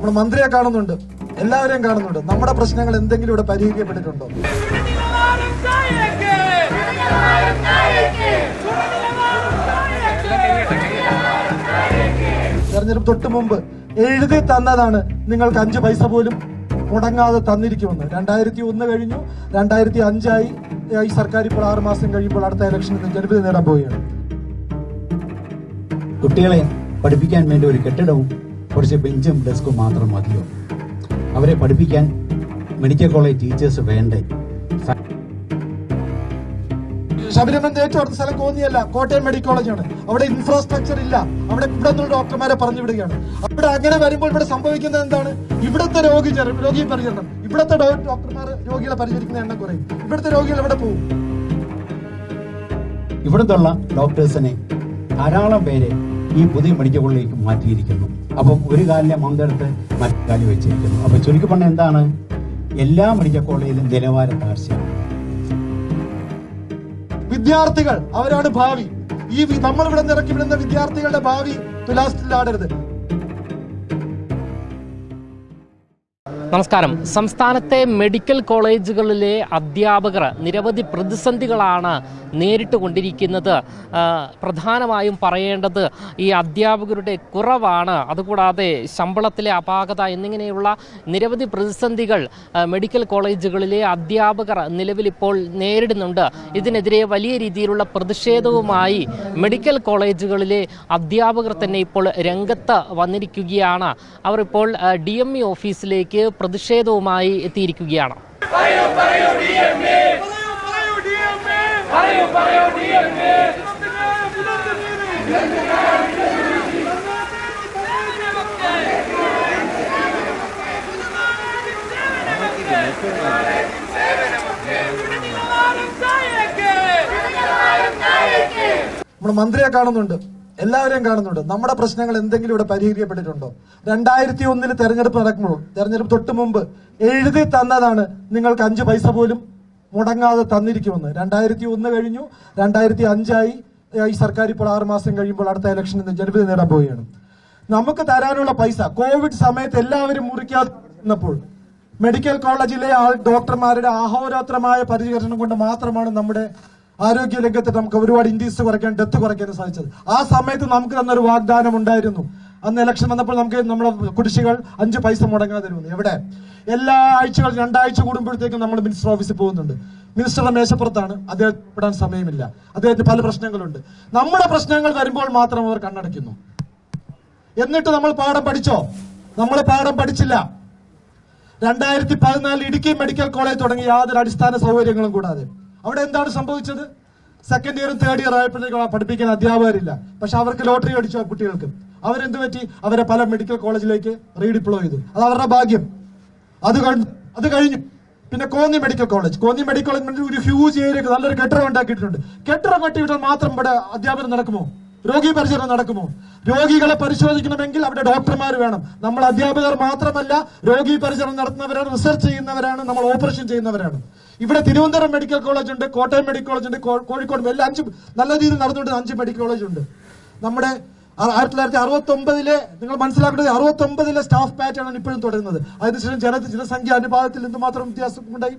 നമ്മൾ മന്ത്രിയെ കാണുന്നുണ്ട്. എല്ലാവരെയും കാണുന്നുണ്ട്. നമ്മുടെ പ്രശ്നങ്ങൾ എന്തെങ്കിലും ഇവിടെ പരിഹരിക്കപ്പെട്ടിട്ടുണ്ടോ? തെരഞ്ഞെടുപ്പ് തൊട്ട് മുമ്പ് എഴുതി തന്നതാണ് നിങ്ങൾക്ക് അഞ്ച് പൈസ പോലും മുടങ്ങാതെ തന്നിരിക്കുമെന്ന്. രണ്ടായിരത്തി ഒന്ന് കഴിഞ്ഞു. രണ്ടായിരത്തി അഞ്ചായി. ഈ സർക്കാർ ഇപ്പോൾ ആറ് മാസം കഴിയുമ്പോൾ അടുത്ത ഇലക്ഷനിൽ ജനവിധി നേടാൻ പോവുകയാണ്. കുട്ടികളെ പഠിപ്പിക്കാൻ വേണ്ടി ഒരു കെട്ടിടവും കുറച്ച് ബെഞ്ചും ഡെസ്കും മാത്രം മതിയോ? അവരെ പഠിപ്പിക്കാൻ മെഡിക്കൽ കോളേജ് ടീച്ചേഴ്സ് വേണ്ടേ? ശബരിമല ഏറ്റവും അടുത്ത സ്ഥലം കോന്നിയല്ല കോട്ടയം മെഡിക്കൽ കോളേജാണ് അവിടെ ഇൻഫ്രാസ്ട്രക്ചർ ഇല്ല. അവിടെ ഇവിടെ നിന്നുള്ള ഡോക്ടർമാരെ പറഞ്ഞു വിടുകയാണ് അവിടെ അങ്ങനെ വരുമ്പോൾ ഇവിടെ സംഭവിക്കുന്നത് എന്താണ്? ഇവിടുത്തെ രോഗി രോഗിയെ രോഗി പരിചരണം. ഇവിടുത്തെ ഡോക്ടർമാർ രോഗികളെ പരിചരിക്കുന്ന എണ്ണം കുറയും. ഇവിടുത്തെ രോഗികൾ എവിടെ പോകും? ഇവിടുത്തുള്ള ഡോക്ടേഴ്സിനെ ധാരാളം പേരെ ഈ പുതിയ മെഡിക്കൽ കോളേജിലേക്ക് മാറ്റിയിരിക്കുന്നു. അപ്പം ഒരു കാലിലെ മന്തെടുത്ത് മറ്റു കാലി വെച്ചിരിക്കുന്നു. അപ്പൊ ചുരുക്കി പറഞ്ഞ എന്താണ്? എല്ലാ മെഡിക്കൽ കോളേജിലും നിലവാര താഴ്ചയാണ് വിദ്യാർത്ഥികൾ അവരാണ് ഭാവി. ഈ നമ്മൾ ഇവിടെ ഇറക്കി വിടുന്ന വിദ്യാർത്ഥികളുടെ ഭാവി തുലാസ്റ്റിലാടരുത് നമസ്കാരം. സംസ്ഥാനത്തെ മെഡിക്കൽ കോളേജുകളിലെ അധ്യാപകർ നിരവധി പ്രതിസന്ധികളാണ് നേരിട്ട് കൊണ്ടിരിക്കുന്നത്. പ്രധാനമായും പറയേണ്ടത് ഈ അധ്യാപകരുടെ കുറവാണ്. അതുകൂടാതെ ശമ്പളത്തിലെ അപാകത എന്നിങ്ങനെയുള്ള നിരവധി പ്രതിസന്ധികൾ മെഡിക്കൽ കോളേജുകളിലെ അധ്യാപകർ നിലവിലിപ്പോൾ നേരിടുന്നുണ്ട്. ഇതിനെതിരെ വലിയ രീതിയിലുള്ള പ്രതിഷേധവുമായി മെഡിക്കൽ കോളേജുകളിലെ അധ്യാപകർ തന്നെ ഇപ്പോൾ രംഗത്ത് വന്നിരിക്കുകയാണ്. അവർ ഇപ്പോൾ ഡി എം ഇ ഓഫീസിലേക്ക് പ്രതിഷേധവുമായി എത്തിയിരിക്കുകയാണ്. നമ്മൾ മന്ത്രിയെ കാണുന്നുണ്ട്. എല്ലാവരെയും കാണുന്നുണ്ട്. നമ്മുടെ പ്രശ്നങ്ങൾ എന്തെങ്കിലും ഇവിടെ പരിഹരിക്കപ്പെട്ടിട്ടുണ്ടോ? രണ്ടായിരത്തി ഒന്നിൽ തെരഞ്ഞെടുപ്പ് നടക്കുമ്പോൾ തെരഞ്ഞെടുപ്പ് തൊട്ട് മുമ്പ് എഴുതി തന്നതാണ് നിങ്ങൾക്ക് അഞ്ച് പൈസ പോലും മുടങ്ങാതെ തന്നിരിക്കുമെന്ന്. രണ്ടായിരത്തി ഒന്ന് കഴിഞ്ഞു രണ്ടായിരത്തി അഞ്ചായി ഈ സർക്കാർ ഇപ്പോൾ ആറുമാസം കഴിയുമ്പോൾ അടുത്ത ഇലക്ഷനിൽ ജനവിധി നേടാൻ പോവുകയാണ്. നമുക്ക് തരാനുള്ള പൈസ കോവിഡ് സമയത്ത് എല്ലാവരും മുറിക്കാതിരുന്നപ്പോൾ മെഡിക്കൽ കോളേജിലെ ഡോക്ടർമാരുടെ അഹോരാത്രമായ പരിചരണം കൊണ്ട് മാത്രമാണ് നമ്മുടെ ആരോഗ്യ രംഗത്ത് നമുക്ക് ഒരുപാട് ഇൻഡീസ് കുറയ്ക്കാൻ ഡെത്ത് കുറയ്ക്കാനും സാധിച്ചത്. ആ സമയത്ത് നമുക്ക് തന്നൊരു വാഗ്ദാനം ഉണ്ടായിരുന്നു. അന്ന് ഇലക്ഷൻ വന്നപ്പോൾ നമുക്ക് നമ്മുടെ കുടിശ്ശികൾ അഞ്ച് പൈസ മുടങ്ങാതെ തരുന്നു എവിടെ? എല്ലാ ആഴ്ചകൾ രണ്ടാഴ്ച കൂടുമ്പോഴത്തേക്കും നമ്മൾ മിനിസ്റ്റർ ഓഫീസിൽ പോകുന്നുണ്ട്. മിനിസ്റ്ററുടെ മേശപ്പുറത്താണ്. അദ്ദേഹം പെടാൻ സമയമില്ല. അദ്ദേഹത്തിന് പല പ്രശ്നങ്ങളുണ്ട്. നമ്മുടെ പ്രശ്നങ്ങൾ വരുമ്പോൾ മാത്രം അവർ കണ്ണടയ്ക്കുന്നു. എന്നിട്ട് നമ്മൾ പാഠം പഠിച്ചോ? നമ്മൾ പാഠം പഠിച്ചില്ല. രണ്ടായിരത്തി പതിനാലിൽ ഇടുക്കി മെഡിക്കൽ കോളേജ് തുടങ്ങി യാതൊരു അടിസ്ഥാന സൗകര്യങ്ങളും കൂടാതെ. അവിടെ എന്താണ് സംഭവിച്ചത്? സെക്കൻഡ് ഇയറും തേർഡ് ഇയർ ആയപ്പോഴത്തേക്കും പഠിപ്പിക്കാൻ അധ്യാപകരില്ല. പക്ഷെ അവർക്ക് ലോട്ടറി അടിച്ചു ആ കുട്ടികൾക്ക്. അവരെന്ത് പറ്റി? അവരെ പല മെഡിക്കൽ കോളേജിലേക്ക് റീഡിപ്ലോയ് ചെയ്തു. അത് അവരുടെ ഭാഗ്യം. അത് അത് കഴിഞ്ഞു. പിന്നെ Konni medical college Konni medical college ഒരു ഹ്യൂജ് ഏരിയ നല്ലൊരു കെട്ടിടം ഉണ്ടാക്കിയിട്ടുണ്ട്. കെട്ടിടം കെട്ടിവിട്ടാൽ മാത്രം ഇവിടെ അധ്യാപനം നടക്കുമോ? രോഗി പരിചരണം നടക്കുമോ? രോഗികളെ പരിശോധിക്കണമെങ്കിൽ അവിടെ ഡോക്ടർമാർ വേണം. നമ്മൾ അധ്യാപകർ മാത്രമല്ല രോഗി പരിചരണം നടത്തുന്നവരാണ് റിസർച്ച് ചെയ്യുന്നവരാണ് നമ്മൾ ഓപ്പറേഷൻ ചെയ്യുന്നവരാണ്. ഇവിടെ തിരുവനന്തപുരം മെഡിക്കൽ കോളേജ് ഉണ്ട് കോട്ടയം മെഡിക്കൽ കോളേജ് ഉണ്ട് കോഴിക്കോട് എല്ലാ അഞ്ച് നല്ല രീതിയിൽ നടന്നുകൊണ്ട് അഞ്ച് മെഡിക്കൽ കോളേജ് ഉണ്ട് നമ്മുടെ ആയിരത്തി തൊള്ളായിരത്തി അറുപത്തി ഒമ്പതിലെ നിങ്ങൾ മനസ്സിലാക്കേണ്ടത് അറുപത്തി ഒമ്പതിലെ സ്റ്റാഫ് ആണ് ഇപ്പോഴും തുടരുന്നത്. അതിനുശേഷം ജന ജനസംഖ്യ അനുപാതത്തിൽ എന്തുമാത്രം വ്യത്യാസം ഉണ്ടായി?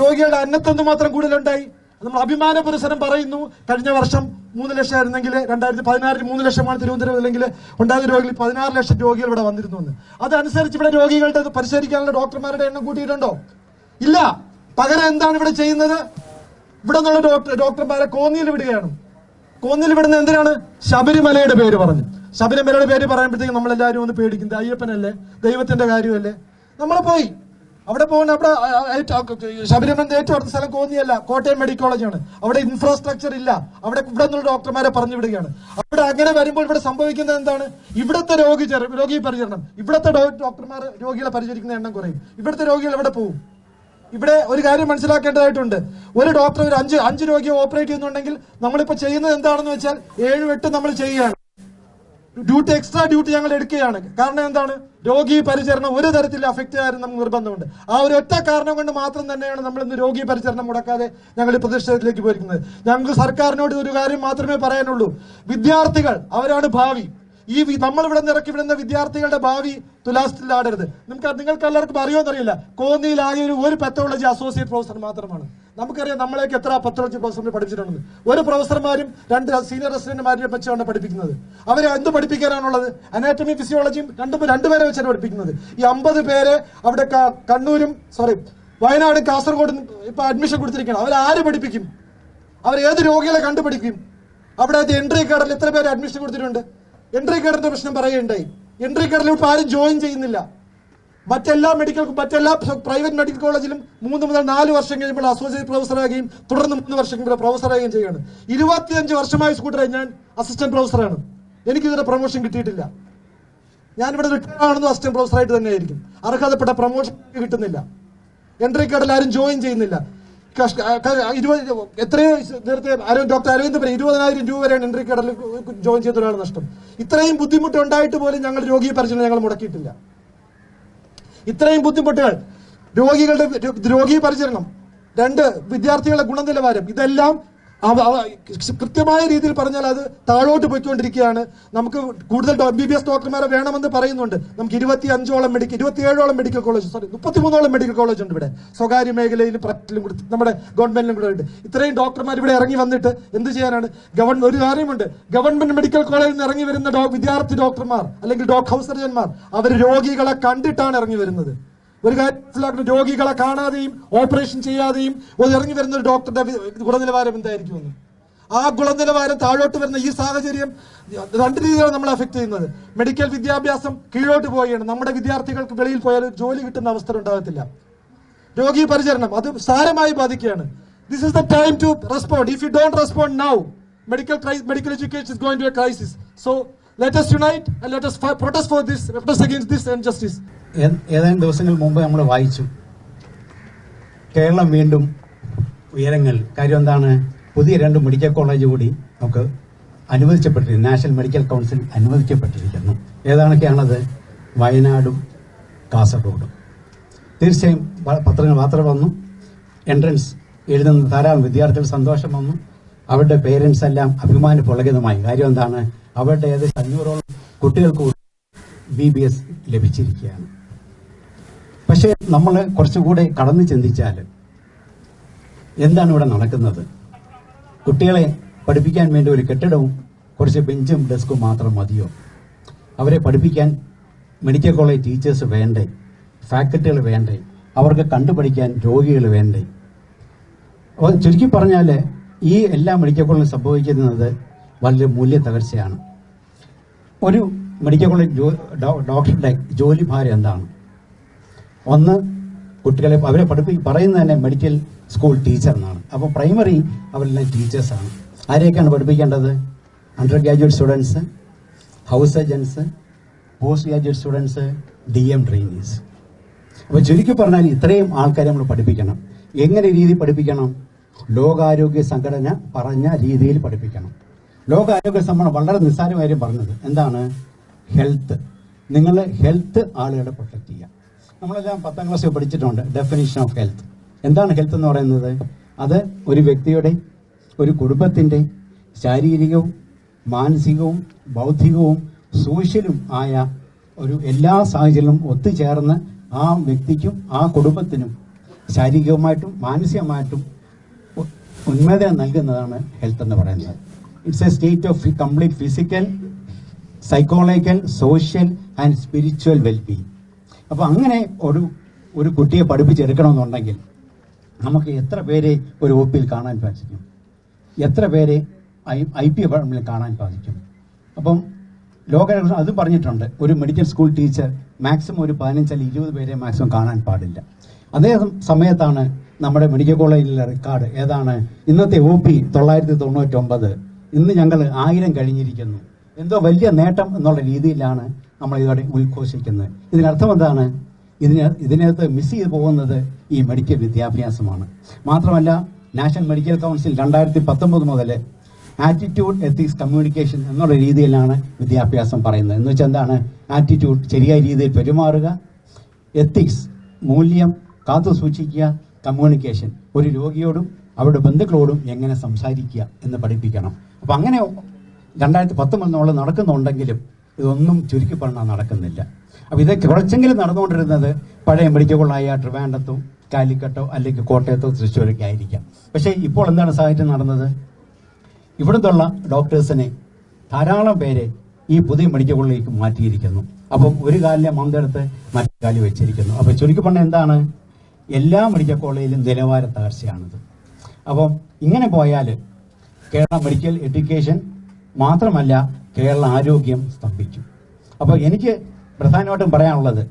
രോഗികളുടെ അന്നത്തെന്തുമാത്രം കൂടുതലുണ്ടായി? നമ്മൾ അഭിമാന പുരസരം പറയുന്നു. കഴിഞ്ഞ വർഷം മൂന്ന് ലക്ഷം ആയിരുന്നെങ്കിൽ രണ്ടായിരത്തി പതിനാറിൽ മൂന്ന് ലക്ഷമാണ് തിരുവനന്തപുരം അല്ലെങ്കിൽ ഉണ്ടായ രോഗികൾ പതിനാറ് ലക്ഷം രോഗികൾ ഇവിടെ വന്നിരുന്നു എന്ന് അതനുസരിച്ച് ഇവിടെ രോഗികളുടെ അത് പരിശോധിക്കാനുള്ള ഡോക്ടർമാരുടെ എണ്ണം കൂട്ടിയിട്ടുണ്ടോ? ഇല്ല. പകരം എന്താണ് ഇവിടെ ചെയ്യുന്നത്? ഇവിടെ നിന്നുള്ള ഡോക്ടർ ഡോക്ടർമാരെ കോന്നിയിൽ വിടുകയാണ്. കോന്നിയിൽ വിടുന്ന എന്തിനാണ്? ശബരിമലയുടെ പേര് പറഞ്ഞു. ശബരിമലയുടെ പേര് പറയുമ്പോഴത്തേക്കും നമ്മളെല്ലാവരും ഒന്ന് പേടിക്കുന്നത് അയ്യപ്പനല്ലേ? ദൈവത്തിന്റെ കാര്യമല്ലേ? നമ്മൾ പോയി. അവിടെ പോകുന്ന അവിടെ ശബരിമല ഏറ്റവും- അടുത്ത സ്ഥലം കോന്നിയല്ല കോട്ടയം മെഡിക്കൽ കോളേജാണ് അവിടെ ഇൻഫ്രാസ്ട്രക്ചർ ഇല്ല. അവിടെ ഇവിടെ നിന്നുള്ള ഡോക്ടർമാരെ പറഞ്ഞു വിടുകയാണ്. അവിടെ അങ്ങനെ വരുമ്പോൾ ഇവിടെ സംഭവിക്കുന്നത് എന്താണ്? ഇവിടുത്തെ രോഗി രോഗി പരിചരണം. ഇവിടുത്തെ ഡോക്ടർമാർ രോഗികളെ പരിചരിക്കുന്ന എണ്ണം കുറയും. ഇവിടുത്തെ രോഗികൾ എവിടെ പോകും ഇവിടെ ഒരു കാര്യം മനസ്സിലാക്കേണ്ടതായിട്ടുണ്ട്. ഒരു ഡോക്ടർ ഒരു അഞ്ച് അഞ്ച് രോഗിയെ ഓപ്പറേറ്റ് ചെയ്യുന്നുണ്ടെങ്കിൽ നമ്മളിപ്പോൾ ചെയ്യുന്നത് എന്താണെന്ന് വെച്ചാൽ ഏഴ് എട്ട് നമ്മൾ ചെയ്യുകയാണ്. ഡ്യൂട്ടി എക്സ്ട്രാ ഡ്യൂട്ടി ഞങ്ങൾ എടുക്കുകയാണ്. കാരണം എന്താണ്? രോഗി പരിചരണം ഒരു തരത്തിൽ അഫക്റ്റ് ചെയ്യാനും നമുക്ക് നിർബന്ധമുണ്ട്. ആ ഒരു ഒറ്റ കാരണം കൊണ്ട് മാത്രം തന്നെയാണ് നമ്മൾ ഇന്ന് രോഗി പരിചരണം മുടക്കാതെ ഞങ്ങൾ ഈ പ്രതിഷേധത്തിലേക്ക് പോയിരിക്കുന്നത്. ഞങ്ങൾക്ക് സർക്കാരിനോട് ഒരു കാര്യം മാത്രമേ പറയാനുള്ളൂ. വിദ്യാർത്ഥികൾ അവരാണ് ഭാവി. ഈ നമ്മൾ ഇവിടെ നിറക്കി വിടുന്ന വിദ്യാർത്ഥികളുടെ ഭാവി തുലാസ്റ്റിലാടരുത് നിങ്ങൾക്ക് നിങ്ങൾക്ക് എല്ലാവർക്കും അറിയുമെന്നറിയില്ല കോന്നിയിൽ ആകെ ഒരു പെത്തോളജി അസോസിയേറ്റ് പ്രൊഫസർ മാത്രമാണ്. നമുക്കറിയാം നമ്മളേക്ക് എത്ര പത്തോളജി പ്രൊഫസറിനെ പഠിപ്പിച്ചിട്ടുണ്ടെന്ന് ഒരു പ്രൊഫസർമാരും രണ്ട് സീനിയർ റെസിഡന്റുമാരെ വെച്ചാണ് പഠിപ്പിക്കുന്നത്. അവരെ എന്ത് പഠിപ്പിക്കാനാണുള്ളത്? അനാറ്റമി ഫിസിയോളജിയും രണ്ടും രണ്ടുപേരെ വെച്ചാണ് പഠിപ്പിക്കുന്നത്. ഈ അമ്പത് പേരെ അവിടെ കണ്ണൂരും സോറി വയനാട് കാസർഗോഡ് ഇപ്പൊ അഡ്മിഷൻ കൊടുത്തിരിക്കണം അവരാര് പഠിപ്പിക്കും? അവർ ഏത് രോഗികളെ കണ്ടുപിടിക്കും? അവിടെ അത് എൻട്രി കാർഡിൽ എത്ര പേര് അഡ്മിഷൻ കൊടുത്തിട്ടുണ്ട്? എൻട്രി കാർഡിന്റെ പ്രശ്നം പറയുകയുണ്ടായി. എൻട്രി കാർഡിൽ ഇപ്പൊ ആരും ജോയിൻ ചെയ്യുന്നില്ല. മറ്റെല്ലാ മെഡിക്കൽ മറ്റെല്ലാ പ്രൈവറ്റ് മെഡിക്കൽ കോളേജിലും മൂന്ന് മുതൽ നാല് വർഷം കഴിയുമ്പോൾ അസോസിയേറ്റ് പ്രൊഫസറാകുകയും തുടർന്ന് മൂന്ന് വർഷം കഴിയുമ്പോൾ പ്രൊഫസറാകുകയും ചെയ്യുകയാണ്. ഇരുപത്തിയഞ്ച് വർഷമായി സ്കൂട്ടറെ ഞാൻ അസിസ്റ്റന്റ് പ്രൊഫസറാണ് എനിക്കിതുവരെ പ്രൊമോഷൻ കിട്ടിയിട്ടില്ല. ഞാനിവിടെ റിട്ടയർ ആണെന്ന് അസിസ്റ്റന്റ് പ്രൊഫസറായിട്ട് തന്നെ ആയിരിക്കും അർഹതപ്പെട്ട പ്രൊമോഷൻ കിട്ടുന്നില്ല. എൻട്രി കാർഡിൽ ആരും ജോയിൻ ചെയ്യുന്നില്ല. ഇരുപത് എത്രയോ നേരത്തെ ഡോക്ടർ അരവിന്ദ് പറയും ഇരുപതിനായിരം രൂപ വരെയാണ് എൻട്രി കാർഡിൽ ജോയിൻ ചെയ്ത ഒരാൾ നഷ്ടം. ഇത്രയും ബുദ്ധിമുട്ട് ഉണ്ടായിട്ട് പോലും ഞങ്ങൾ രോഗിയെ പരിചരണം ഞങ്ങൾ മുടക്കിയിട്ടില്ല. ഇത്രയും ബുദ്ധിമുട്ടുകൾ. രോഗികളുടെ രോഗി പരിചരണം. രണ്ട് വിദ്യാർത്ഥികളുടെ ഗുണനിലവാരം. ഇതെല്ലാം കൃത്യമായ രീതിയിൽ പറഞ്ഞാൽ അത് താഴോട്ട് പോയിക്കൊണ്ടിരിക്കുകയാണ്. നമുക്ക് കൂടുതൽ ബി ബി എസ് ഡോക്ടർമാരെ വേണമെന്ന് പറയുന്നുണ്ട്. നമുക്ക് ഇരുപത്തി അഞ്ചോളം മെഡിക്കൽ ഇരുപത്തിയേഴോളം മെഡിക്കൽ കോളേജ് സോറി മുപ്പത്തിമൂന്നോളം മെഡിക്കൽ കോളേജ് ഉണ്ട് ഇവിടെ. സ്വകാര്യ മേഖലയിലും പ്രൈവറ്റിലും കൂടി നമ്മുടെ ഗവൺമെന്റിലും കൂടെ ഉണ്ട്. ഇത്രയും ഡോക്ടർമാർ ഇവിടെ ഇറങ്ങി വന്നിട്ട് എന്ത് ചെയ്യാനാണ്? ഗവൺമെന്റ് ഒരു കാര്യമുണ്ട്. ഗവൺമെന്റ് മെഡിക്കൽ കോളേജിൽ നിന്ന് ഇറങ്ങി വരുന്ന വിദ്യാർത്ഥി ഡോക്ടർമാർ അല്ലെങ്കിൽ ഡോക്ടർ ഹൗസ് സർജന്മാർ അവർ രോഗികളെ കണ്ടിട്ടാണ് ഇറങ്ങി വരുന്നത്. ഒരു കാര്യത്തിലാക്കുന്ന രോഗികളെ കാണാതെയും ഓപ്പറേഷൻ ചെയ്യാതെയും ഒരു ഇറങ്ങി വരുന്ന ഒരു ഡോക്ടറുടെ ഗുണനിലവാരം എന്തായിരിക്കുമെന്ന് ആ ഗുണനിലവാരം താഴോട്ട് വരുന്ന ഈ സാഹചര്യം രണ്ട് രീതിയിലാണ് നമ്മൾ അഫക്ട് ചെയ്യുന്നത്. മെഡിക്കൽ വിദ്യാഭ്യാസം കീഴോട്ട് പോവുകയാണ്. നമ്മുടെ വിദ്യാർത്ഥികൾക്ക് വെളിയിൽ പോയാൽ ജോലി കിട്ടുന്ന അവസ്ഥ ഉണ്ടാകത്തില്ല. രോഗി പരിചരണം അത് സാരമായി ബാധിക്കുകയാണ്. This is the time to respond if you don't respond now medical medical education going to a crisis so let us unite and let us protest for this protest ഏതാനും ദിവസങ്ങൾ മുമ്പ് നമ്മൾ വായിച്ചു. കേരളം വീണ്ടും ഉയരങ്ങൾ. കാര്യം എന്താണ്? പുതിയ രണ്ട് മെഡിക്കൽ കോളേജ് കൂടി നമുക്ക് അനുവദിക്കപ്പെട്ടിരിക്കുന്നു നാഷണൽ മെഡിക്കൽ കൗൺസിൽ അനുവദിക്കപ്പെട്ടിരിക്കുന്നു. ഏതാണൊക്കെയാണത്? വയനാടും കാസർഗോഡും. തീർച്ചയായും പത്രങ്ങൾ മാത്രം വന്നു. എൻട്രൻസ് എഴുതുന്ന ധാരാളം വിദ്യാർത്ഥികൾ സന്തോഷം വന്നു. അവരുടെ പേരൻസ് എല്ലാം അഭിമാന പുളകിതമായി കാര്യം എന്താണ്? അവരുടെ ഏകദേശം അഞ്ഞൂറോളം കുട്ടികൾക്ക് കൂടി ബി ബി എസ് ലഭിച്ചിരിക്കുകയാണ്. പക്ഷേ നമ്മൾ കുറച്ചുകൂടെ കടന്നു ചിന്തിച്ചാൽ എന്താണ് ഇവിടെ നടക്കുന്നത്? കുട്ടികളെ പഠിപ്പിക്കാൻ വേണ്ടി ഒരു കെട്ടിടവും കുറച്ച് ബെഞ്ചും ഡെസ്കും മാത്രം മതിയോ? അവരെ പഠിപ്പിക്കാൻ മെഡിക്കൽ കോളേജ് ടീച്ചേഴ്സ് വേണ്ടേ? ഫാക്കൽറ്റികൾ വേണ്ടേ? അവർക്ക് കണ്ടുപഠിക്കാൻ രോഗികൾ വേണ്ടേ? ചുരുക്കി പറഞ്ഞാൽ ഈ എല്ലാ മെഡിക്കൽ കോളേജിലും സംഭവിക്കുന്നത് വളരെ മൂല്യ തകർച്ചയാണ് ഒരു മെഡിക്കൽ കോളേജ് ഡോക്ടറുടെ ജോലി ഭാരം എന്താണ്? ഒന്ന് കുട്ടികളെ അവരെ പഠിപ്പി പറയുന്നത് തന്നെ മെഡിക്കൽ സ്കൂൾ ടീച്ചർ എന്നാണ്. അപ്പോൾ പ്രൈമറി അവരെല്ലാം ടീച്ചേഴ്സാണ് ആരെയൊക്കെയാണ് പഠിപ്പിക്കേണ്ടത്? Undergraduate students house agents postgraduate students D M trainees അപ്പോൾ ചുരുക്കി പറഞ്ഞാൽ ഇത്രയും ആൾക്കാരെ നമ്മൾ പഠിപ്പിക്കണം. എങ്ങനെ രീതി പഠിപ്പിക്കണം? ലോകാരോഗ്യ സംഘടന പറഞ്ഞ രീതിയിൽ പഠിപ്പിക്കണം. ലോകാരോഗ്യ സംഘടന വളരെ നിസ്സാരമായും പറഞ്ഞത് എന്താണ്? ഹെൽത്ത്. നിങ്ങൾ ഹെൽത്ത് ആളുകളെ പ്രൊട്ടക്ട് ചെയ്യുക. നമ്മളെല്ലാം പത്താം ക്ലാസ്സിൽ പഠിച്ചിട്ടുണ്ട് ഡെഫിനിഷൻ ഓഫ് ഹെൽത്ത് എന്താണ് ഹെൽത്ത് എന്ന് പറയുന്നത്? അത് ഒരു വ്യക്തിയുടെ ഒരു കുടുംബത്തിന്റെ ശാരീരികവും മാനസികവും ബൗദ്ധികവും സോഷ്യലും ആയ ഒരു എല്ലാ സാഹചര്യങ്ങളും ഒത്തുചേർന്ന് ആ വ്യക്തിക്കും ആ കുടുംബത്തിനും ശാരീരികമായിട്ടും മാനസികമായിട്ടും ഉന്മേദനം നൽകുന്നതാണ് ഹെൽത്ത് എന്ന് പറയുന്നത്. It's a state of complete physical psychological social and spiritual wellbeing അപ്പോൾ അങ്ങനെ ഒരു ഒരു കുട്ടിയെ പഠിപ്പിച്ചെടുക്കണമെന്നുണ്ടെങ്കിൽ നമുക്ക് എത്ര പേരെ ഒരു ഒ കാണാൻ സാധിക്കും? എത്ര പേരെ ഐ ഐ പി ഫാമിൽ കാണാൻ സാധിക്കും? അപ്പം ലോക അത് പറഞ്ഞിട്ടുണ്ട്. ഒരു മെഡിക്കൽ സ്കൂൾ ടീച്ചർ മാക്സിമം ഒരു പതിനഞ്ചല്ല ഇരുപത് പേരെ മാക്സിമം കാണാൻ പാടില്ല. അതേ സമയത്താണ് നമ്മുടെ മെഡിക്കൽ കോളേജിലെ റെക്കോർഡ് ഏതാണ്? ഇന്നത്തെ ഒ പി തൊള്ളായിരത്തി തൊണ്ണൂറ്റൊമ്പത് ഇന്ന് ഞങ്ങൾ ആയിരം കഴിഞ്ഞിരിക്കുന്നു. എന്തോ വലിയ നേട്ടം എന്നുള്ള രീതിയിലാണ് നമ്മൾ ഇതോടെ ഉദ്ഘോഷിക്കുന്നത്. ഇതിനർത്ഥം എന്താണ്? ഇതിന് ഇതിനകത്ത് മിസ് ചെയ്തു പോകുന്നത് ഈ മെഡിക്കൽ വിദ്യാഭ്യാസമാണ്. മാത്രമല്ല നാഷണൽ മെഡിക്കൽ കൗൺസിൽ രണ്ടായിരത്തി പത്തൊമ്പത് മുതൽ ആറ്റിറ്റ്യൂഡ് എത്തിക്സ് കമ്മ്യൂണിക്കേഷൻ എന്നുള്ള രീതിയിലാണ് വിദ്യാഭ്യാസം പറയുന്നത്. എന്ന് വെച്ചാൽ എന്താണ്? ആറ്റിറ്റ്യൂഡ് ശരിയായ രീതിയിൽ പെരുമാറുക എത്തിക്സ് മൂല്യം കാത്തു സൂക്ഷിക്കുക കമ്മ്യൂണിക്കേഷൻ ഒരു രോഗിയോടും അവരുടെ ബന്ധുക്കളോടും എങ്ങനെ സംസാരിക്കുക എന്ന് പഠിപ്പിക്കണം. അപ്പം അങ്ങനെ രണ്ടായിരത്തി മുതൽ നമ്മൾ നടക്കുന്നുണ്ടെങ്കിലും ഇതൊന്നും ചുരുക്കി പറഞ്ഞാൽ നടക്കുന്നില്ല. അപ്പോൾ ഇത് കുറച്ചെങ്കിലും നടന്നുകൊണ്ടിരുന്നത് പഴയ മെഡിക്കൽ കോളായ ട്രിവാൻഡത്തോ കാലിക്കട്ടോ അല്ലെങ്കിൽ കോട്ടയത്തോ തൃശ്ശൂരൊക്കെ ആയിരിക്കാം. പക്ഷേ ഇപ്പോൾ എന്താണ് സാഹചര്യം നടന്നത്? ഇവിടുത്തുള്ള ഡോക്ടേഴ്സിനെ ധാരാളം പേരെ ഈ പുതിയ മെഡിക്കൽ കോളിലേക്ക് മാറ്റിയിരിക്കുന്നു. അപ്പം ഒരു കാലിലെ മന്തെടുത്ത് മറ്റേ കാലി വെച്ചിരിക്കുന്നു. അപ്പം ചുരുക്കി പറഞ്ഞാൽ എന്താണ്? എല്ലാ മെഡിക്കൽ കോളേജിലും നിലവാര താഴ്ചയാണിത് അപ്പം ഇങ്ങനെ പോയാൽ കേരള മെഡിക്കൽ എഡ്യൂക്കേഷൻ മാത്രമല്ല കേരള ആരോഗ്യം സ്തംഭിക്കും. അപ്പോൾ എനിക്ക് പ്രധാനമായിട്ടും പറയാനുള്ളത്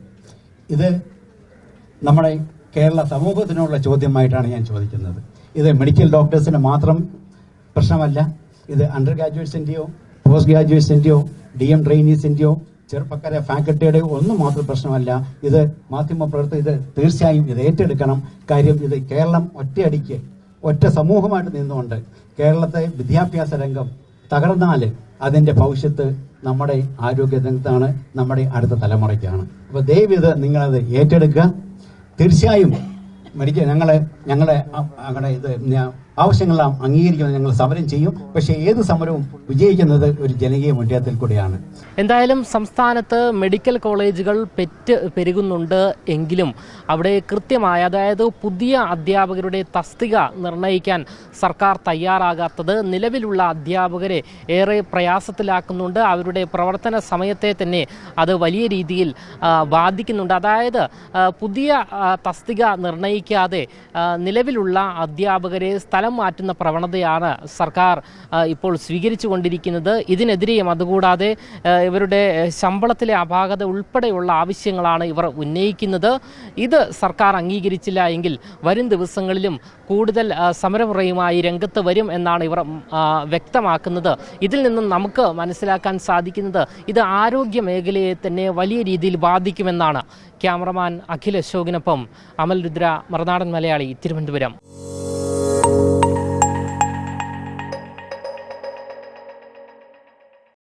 ഇത് നമ്മുടെ കേരള സമൂഹത്തിനുള്ള ചോദ്യമായിട്ടാണ് ഞാൻ ചോദിക്കുന്നത്. ഇത് മെഡിക്കൽ ഡോക്ടേഴ്സിന് മാത്രം പ്രശ്നമല്ല ഇത് അണ്ടർ ഗ്രാജുവേറ്റ്സിന്റെയോ പോസ്റ്റ് ഗ്രാജുവേറ്റ്സിന്റെയോ ഡി എം ട്രെയിനീസിന്റെയോ ചെറുപ്പക്കാരെ ഫാക്കൽറ്റിയുടെ ഒന്നും മാത്രം പ്രശ്നമല്ല. ഇത് മാധ്യമപ്രവർത്തകർ ഇത് തീർച്ചയായും ഇത് ഏറ്റെടുക്കണം. കാര്യം ഇത് കേരളം ഒറ്റയടിക്ക് ഒറ്റ സമൂഹമായിട്ട് നിന്നുകൊണ്ട് കേരളത്തെ വിദ്യാഭ്യാസ രംഗം തകർന്നാൽ അതിന്റെ ഭവിഷ്യത്ത് നമ്മുടെ ആരോഗ്യ രംഗത്താണ് നമ്മുടെ അടുത്ത തലമുറയ്ക്കാണ്. അപ്പോൾ ദയവ് ഇത് നിങ്ങളത് ഏറ്റെടുക്കുക. തീർച്ചയായും മെഡിക്കൽ ഞങ്ങളെ ഞങ്ങളെ ഞങ്ങളുടെ ഇത് ആവശ്യങ്ങളെല്ലാം അംഗീകരിക്കുന്നത് ഞങ്ങൾ സമരം ചെയ്യും. പക്ഷേ ഏത് സമരവും വിജയിക്കുന്നത് ഒരു ജനകീയ മുന്നേറ്റത്തിൽ കൂടെയാണ്. എന്തായാലും സംസ്ഥാനത്ത് മെഡിക്കൽ കോളേജുകൾ പെറ്റ് പെരുകുന്നുണ്ട് എങ്കിലും അവിടെ കൃത്യമായ അതായത് പുതിയ അധ്യാപകരുടെ തസ്തിക നിർണയിക്കാൻ സർക്കാർ തയ്യാറാകാത്തത് നിലവിലുള്ള അധ്യാപകരെ ഏറെ പ്രയാസത്തിലാക്കുന്നുണ്ട്. അവരുടെ പ്രവർത്തന സമയത്തെ തന്നെ അത് വലിയ രീതിയിൽ ബാധിക്കുന്നുണ്ട്. അതായത് പുതിയ തസ്തിക നിർണയിക്കാതെ നിലവിലുള്ള അധ്യാപകരെ സ്ഥലം മാറ്റുന്ന പ്രവണതയാണ് സർക്കാർ ഇപ്പോൾ സ്വീകരിച്ചു കൊണ്ടിരിക്കുന്നത് ഇതിനെതിരെയും അതുകൂടാതെ ഇവരുടെ ശമ്പളത്തിലെ അപാകത ഉൾപ്പെടെയുള്ള ആവശ്യങ്ങളാണ് ഇവർ ഉന്നയിക്കുന്നത്. ഇത് സർക്കാർ അംഗീകരിച്ചില്ല എങ്കിൽ വരും ദിവസങ്ങളിലും കൂടുതൽ സമരമുറയുമായി രംഗത്ത് വരും എന്നാണ് ഇവർ വ്യക്തമാക്കുന്നത്. ഇതിൽ നിന്നും നമുക്ക് മനസ്സിലാക്കാൻ സാധിക്കുന്നത് ഇത് ആരോഗ്യ മേഖലയെ തന്നെ വലിയ രീതിയിൽ ബാധിക്കുമെന്നാണ്. ക്യാമറമാൻ അഖിൽ അശോകിനൊപ്പം അമൽ രുദ്ര മറുനാടൻ മലയാളി തിരുവനന്തപുരം.